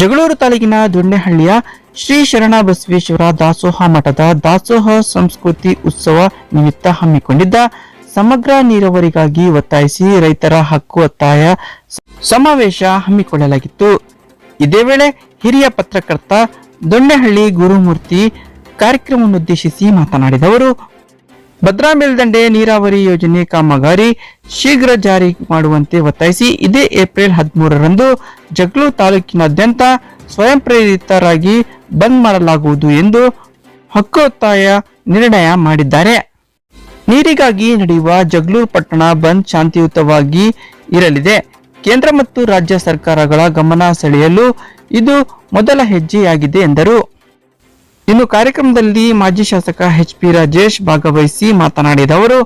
ಜಗಳೂರು ತಾಲೂಕಿನ ದೊಣ್ಣೆಹಳ್ಳಿಯ ಶ್ರೀ ಶರಣ ಬಸವೇಶ್ವರ ದಾಸೋಹ ಮಠದ ದಾಸೋಹ ಸಂಸ್ಕೃತಿ ಉತ್ಸವ ನಿಮಿತ್ತ ಹಮ್ಮಿಕೊಂಡಿದ್ದ ಸಮಗ್ರ ನೀರಾವರಿಗಾಗಿ ಒತ್ತಾಯಿಸಿ ರೈತರ ಹಕ್ಕು ಒತ್ತಾಯ ಸಮಾವೇಶ ಹಮ್ಮಿಕೊಳ್ಳಲಾಗಿತ್ತು. ಇದೇ ವೇಳೆ ಹಿರಿಯ ಪತ್ರಕರ್ತ ದೊಣ್ಣೆಹಳ್ಳಿ ಗುರುಮೂರ್ತಿ ಕಾರ್ಯಕ್ರಮವನ್ನುದ್ದೇಶಿಸಿ ಮಾತನಾಡಿದವರು ಭದ್ರಾ ಮೇಲ್ದಂಡೆ ನೀರಾವರಿ ಯೋಜನೆ ಕಾಮಗಾರಿ ಶೀಘ್ರ ಜಾರಿ ಮಾಡುವಂತೆ ಒತ್ತಾಯಿಸಿ ಇದೇ ಏಪ್ರಿಲ್ ಹದಿಮೂರರಂದು ಜಗಳೂರು ತಾಲೂಕಿನಾದ್ಯಂತ ಸ್ವಯಂ ಪ್ರೇರಿತರಾಗಿ ಬಂದ್ ಮಾಡಲಾಗುವುದು ಎಂದು ಹಕ್ಕೊತ್ತಾಯ ನಿರ್ಣಯ ಮಾಡಿದ್ದಾರೆ. ನೀರಿಗಾಗಿ ನಡೆಯುವ ಜಗಳೂರು ಪಟ್ಟಣ ಬಂದ್ ಶಾಂತಿಯುತವಾಗಿ ಇರಲಿದೆ. ಕೇಂದ್ರ ಮತ್ತು ರಾಜ್ಯ ಸರ್ಕಾರಗಳ ಗಮನ ಸೆಳೆಯಲು ಇದು ಮೊದಲ ಹೆಜ್ಜೆಯಾಗಿದೆ ಎಂದರು. ಇನ್ನು ಕಾರ್ಯಕ್ರಮದಲ್ಲಿ ಮಾಜಿ ಶಾಸಕ ಎಚ್ ಪಿ ರಾಜೇಶ್ ಭಾಗವಹಿಸಿ ಮಾತನಾಡಿದ ಅವರು,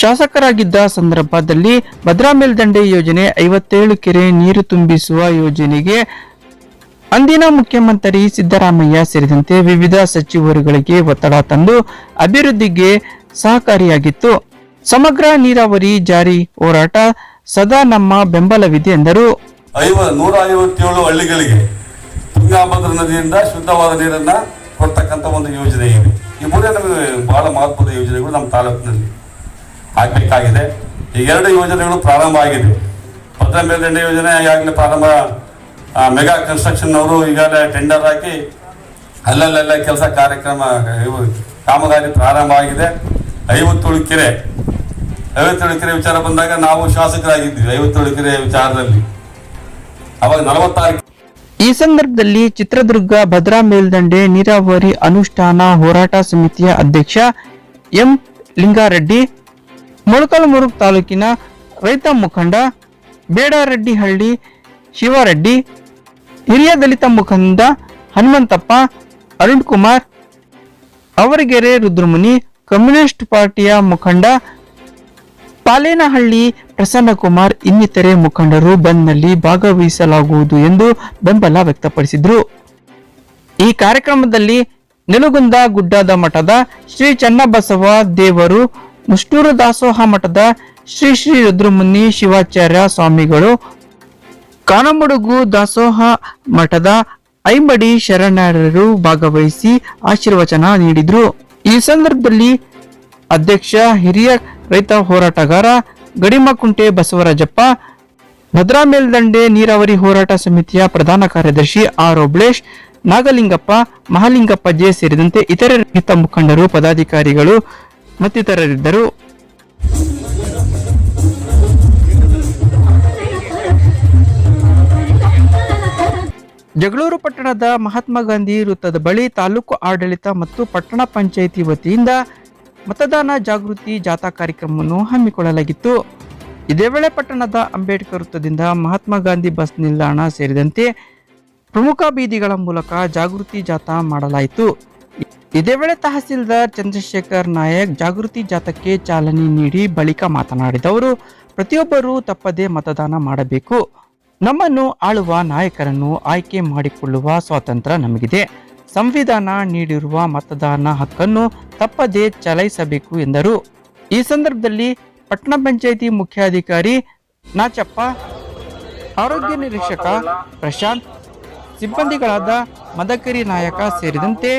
ಶಾಸಕರಾಗಿದ್ದ ಸಂದರ್ಭದಲ್ಲಿ ಭದ್ರಾ ಮೇಲ್ದಂಡೆ ಯೋಜನೆ ಐವತ್ತೇಳು ಕೆರೆ ನೀರು ತುಂಬಿಸುವ ಯೋಜನೆಗೆ ಅಂದಿನ ಮುಖ್ಯಮಂತ್ರಿ ಸಿದ್ದರಾಮಯ್ಯ ಸೇರಿದಂತೆ ವಿವಿಧ ಸಚಿವರುಗಳಿಗೆ ಒತ್ತಡ ತಂದು ಅಭಿವೃದ್ಧಿಗೆ ಸಹಕಾರಿಯಾಗಿತ್ತು. ಸಮಗ್ರ ನೀರಾವರಿ ಜಾರಿ ಹೋರಾಟ ಸದಾ ನಮ್ಮ ಬೆಂಬಲವಿದೆ ಎಂದರು. ನೂರ ಐವತ್ತೇಳು ಹಳ್ಳಿಗಳಿಗೆ ತುಂಗಾಭದ್ರ ನದಿಯಿಂದ ಶುದ್ಧವಾದ ನೀರನ್ನ ಕೊಡ್ತಕ್ಕಂಥ ಒಂದು ಯೋಜನೆ ಇವೆ ಈ ಮೂರೇ ನಮಗೆ ಬಹಳ ಮಹತ್ವದ ಯೋಜನೆಗಳು ನಮ್ಮ ತಾಲೂಕಿನಲ್ಲಿ ಆಗಬೇಕಾಗಿದೆ. ಈ ಎರಡು ಯೋಜನೆಗಳು ಪ್ರಾರಂಭ ಆಗಿದೆ. ಭದ್ರಾ ಮೇಲ್ದಂಡೆ ಯೋಜನೆ ಈಗಾಗಲೇ ಪ್ರಾರಂಭ ಮೆಗಾ ಕನ್ಸ್ಟ್ರಕ್ಷನ್ ಅವರು ಈಗಾಗಲೇ ಟೆಂಡರ್ ಹಾಕಿ ಅಲ್ಲಲ್ಲೆಲ್ಲ ಕೆಲಸ ಕಾರ್ಯಕ್ರಮ ಕಾಮಗಾರಿ ಪ್ರಾರಂಭ ಆಗಿದೆ. ಐವತ್ತೇಳು ಕೆರೆ ಐವತ್ತೇಳು ಕೆರೆ ವಿಚಾರ ಬಂದಾಗ ನಾವು ಶಾಸಕರಾಗಿದ್ದೀವಿ, ಐವತ್ತೇಳು ಕೆರೆ ವಿಚಾರದಲ್ಲಿ. ಅವಾಗ ನಲವತ್ತಾರು ಈ ಸಂದರ್ಭದಲ್ಲಿ ಚಿತ್ರದುರ್ಗ ಭದ್ರಾ ಮೇಲ್ದಂಡೆ ನೀರಾವರಿ ಅನುಷ್ಠಾನ ಹೋರಾಟ ಸಮಿತಿಯ ಅಧ್ಯಕ್ಷ ಎಂ ಲಿಂಗಾರೆಡ್ಡಿ ಮೊಳಕಾಲ್ಮುರುಗ್ ತಾಲೂಕಿನ ರೈತ ಮುಖಂಡ ಬೇಡಾರೆಡ್ಡಿಹಳ್ಳಿ ಶಿವರೆಡ್ಡಿ, ಹಿರಿಯ ದಲಿತ ಮುಖಂಡ ಹನುಮಂತಪ್ಪ ಅರುಣ್ ಕುಮಾರ್ ಅವರಗೆರೆ ರುದ್ರಮುನಿ, ಕಮ್ಯುನಿಸ್ಟ್ ಪಾರ್ಟಿಯ ಮುಖಂಡ ಪಾಲೇನಹಳ್ಳಿ ಪ್ರಸನ್ನಕುಮಾರ್ ಇನ್ನಿತರೆ ಮುಖಂಡರು ಬಂದ್ನಲ್ಲಿ ಭಾಗವಹಿಸಲಾಗುವುದು ಎಂದು ಬೆಂಬಲ ವ್ಯಕ್ತಪಡಿಸಿದರು. ಈ ಕಾರ್ಯಕ್ರಮದಲ್ಲಿ ನೆಲುಗುಂದ ಗುಡ್ಡದ ಮಠದ ಶ್ರೀ ಚನ್ನಬಸವ ದೇವರು, ಮುಷ್ಟೂರು ದಾಸೋಹ ಮಠದ ಶ್ರೀ ಶ್ರೀ ರುದ್ರಮುನಿ ಶಿವಾಚಾರ್ಯ ಸ್ವಾಮಿಗಳು, ಕಾನಮುಡುಗು ದಾಸೋಹ ಮಠದ ಐಂಬಡಿ ಶರಣರು ಭಾಗವಹಿಸಿ ಆಶೀರ್ವಚನ ನೀಡಿದ್ರು. ಈ ಸಂದರ್ಭದಲ್ಲಿ ಅಧ್ಯಕ್ಷ, ಹಿರಿಯ ರೈತ ಹೋರಾಟಗಾರ ಗಡಿಮಕುಂಟೆ ಬಸವರಾಜಪ್ಪ, ಭದ್ರಾ ಮೇಲ್ದಂಡೆ ನೀರಾವರಿ ಹೋರಾಟ ಸಮಿತಿಯ ಪ್ರಧಾನ ಕಾರ್ಯದರ್ಶಿ ಆರ್ ಒಬ್ಳೇಶ್ ನಾಗಲಿಂಗಪ್ಪ, ಮಹಾಲಿಂಗಪ್ಪ ಜೆ ಸೇರಿದಂತೆ ಇತರೆ ರೈತ ಮುಖಂಡರು, ಪದಾಧಿಕಾರಿಗಳು ಮತ್ತಿತರರಿದ್ದರು. ಜಗಳೂರು ಪಟ್ಟಣದ ಮಹಾತ್ಮ ಗಾಂಧಿ ವೃತ್ತದ ಬಳಿ ತಾಲೂಕು ಆಡಳಿತ ಮತ್ತು ಪಟ್ಟಣ ಪಂಚಾಯಿತಿ ವತಿಯಿಂದ ಮತದಾನ ಜಾಗೃತಿ ಜಾಥಾ ಕಾರ್ಯಕ್ರಮವನ್ನು ಹಮ್ಮಿಕೊಳ್ಳಲಾಗಿತ್ತು. ಇದೇ ವೇಳೆ ಪಟ್ಟಣದ ಅಂಬೇಡ್ಕರ್ ವೃತ್ತದಿಂದ ಮಹಾತ್ಮ ಗಾಂಧಿ ಬಸ್ ನಿಲ್ದಾಣ ಸೇರಿದಂತೆ ಪ್ರಮುಖ ಬೀದಿಗಳ ಮೂಲಕ ಜಾಗೃತಿ ಜಾಥಾ ಮಾಡಲಾಯಿತು. ಇದೇ ವೇಳೆ ತಹಸೀಲ್ದಾರ್ ಚಂದ್ರಶೇಖರ್ ನಾಯಕ್ ಜಾಗೃತಿ ಜಾಥಾಕ್ಕೆ ಚಾಲನೆ ನೀಡಿ ಬಳಿಕ ಮಾತನಾಡಿದವರು ಪ್ರತಿಯೊಬ್ಬರೂ ತಪ್ಪದೇ ಮತದಾನ ಮಾಡಬೇಕು. ನಮ್ಮನ್ನು ಆಳುವ ನಾಯಕರನ್ನು ಆಯ್ಕೆ ಮಾಡಿಕೊಳ್ಳುವ ಸ್ವಾತಂತ್ರ್ಯ ನಮಗಿದೆ. ಸಂವಿಧಾನ ನೀಡಿರುವ ಮತದಾನ ಹಕ್ಕನ್ನು ತಪ್ಪದೇ ಚಲಾಯಿಸಬೇಕು ಎಂದರು. ಈ ಸಂದರ್ಭದಲ್ಲಿ ಪಟ್ಟಣ ಪಂಚಾಯಿತಿ ಮುಖ್ಯಾಧಿಕಾರಿ ನಾಚಪ್ಪ, ಆರೋಗ್ಯ ನಿರೀಕ್ಷಕ ಪ್ರಶಾಂತ್, ಸಿಬ್ಬಂದಿಗಳಾದ ಮದಕರಿ ನಾಯಕ ಸೇರಿದಂತೆ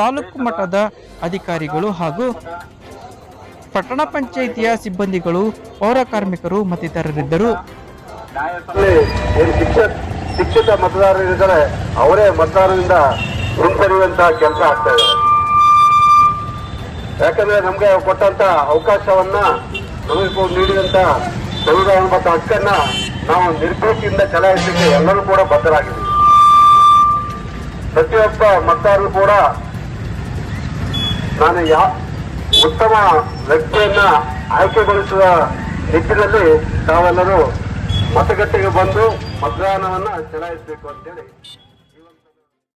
ತಾಲೂಕು ಮಟ್ಟದ ಅಧಿಕಾರಿಗಳು ಹಾಗೂ ಪಟ್ಟಣ ಪಂಚಾಯಿತಿಯ ಸಿಬ್ಬಂದಿಗಳು, ಪೌರ ಕಾರ್ಮಿಕರು ಮತ್ತಿತರರಿದ್ದರು. ಶಿಕ್ಷಿತ ಮತದಾರರಿದ್ದಾರೆ ಅವರೇ ಮತದಾರರಿಂದ ಹಿಂಪಡೆಯುವಂತಹ ಕೆಲಸ ಆಗ್ತಾ ಇದೆ. ಯಾಕಂದ್ರೆ ನಮ್ಗೆ ಕೊಟ್ಟಂತ ಅವಕಾಶವನ್ನ ನಮಗೆ ನೀಡಿದಂತ ಸಂವಿಧಾನ ಮತ್ತು ಹಕ್ಕನ್ನ ನಾವು ನಿರ್ಭೀತಿಯಿಂದ ಚಲಾಯಿಸಲಿಕ್ಕೆ ಎಲ್ಲರೂ ಕೂಡ ಬದ್ಧರಾಗಿದ್ದೀವಿ. ಪ್ರತಿಯೊಬ್ಬ ಮತದಾರರು ಕೂಡ ನಾನು ಯಾವ ಉತ್ತಮ ವ್ಯಕ್ತಿಯನ್ನ ಆಯ್ಕೆಗೊಳಿಸುವ ನಿಟ್ಟಿನಲ್ಲಿ ತಾವೆಲ್ಲರೂ ಮತಗಟ್ಟೆಗೆ ಬಂದು ಮತದಾನವನ್ನು ಚಲಾಯಿಸಬೇಕು ಅಂತೇಳಿ